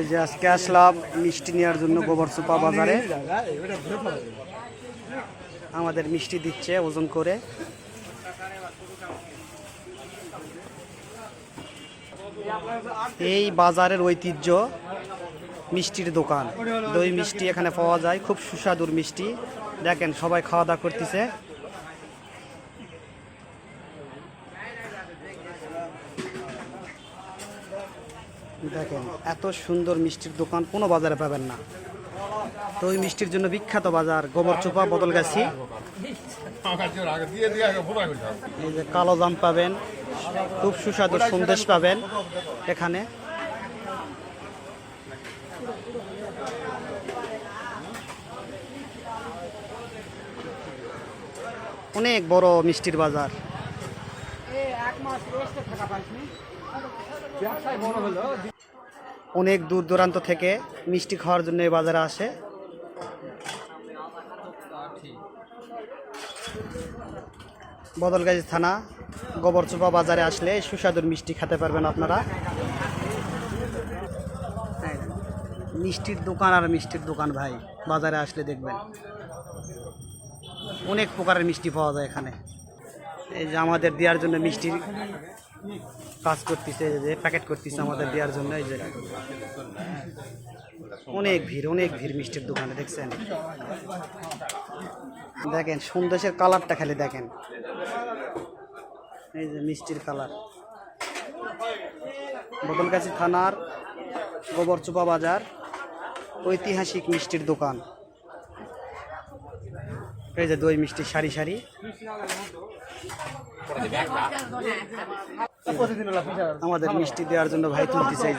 এই যে মিষ্টি নেওয়ার জন্য গোবর সুপা বাজারে। আমাদের মিষ্টি দিচ্ছে ওজন করে। এই বাজারের ঐতিহ্য, মিষ্টির দোকান। দই মিষ্টি এখানে পাওয়া যায়, খুব সুস্বাদুর মিষ্টি। দেখেন, সবাই খাওয়া দাওয়া করতেছে। দেখেন, এত সুন্দর মিষ্টির দোকান কোনো বাজারে পাবেন না। তো ওই মিষ্টির জন্য বিখ্যাত বাজার, গোবর চোপা বদলগাছি এই কালো জাম পাবেন, খুব সুস্বাদু সন্দেশ পাবেন এখানে। অনেক বড় মিষ্টির বাজার। অনেক দূর দূরান্ত থেকে মিষ্টি খাওয়ার জন্য এই বাজারে আসে। বদলগাছি থানা, গোবরচোপা বাজারে আসলে সুস্বাদুর মিষ্টি খেতে পারবেন আপনারা। মিষ্টির দোকান আর মিষ্টির দোকান ভাই, বাজারে আসলে দেখবেন। অনেক প্রকারের মিষ্টি পাওয়া যায় এখানে। এই যে আমাদের দেওয়ার জন্য মিষ্টির কাজ করতেছে যে প্যাকেট করতেছে আমাদের দেওয়ার জন্য, এই যে। অনেক ভিড় অনেক ভিড় মিষ্টির দোকানে, দেখছেন? দেখেন, সন্দেশের কালারটা খালি দেখেন। এই যে মিষ্টির কালার। বদলগাছি থানার গোবরচোপা বাজার, ঐতিহাসিক মিষ্টির দোকান। এই যে দই মিষ্টি সারি সারি। আমাদের মিষ্টি দেওয়ার জন্য ভাই তুলতে চাই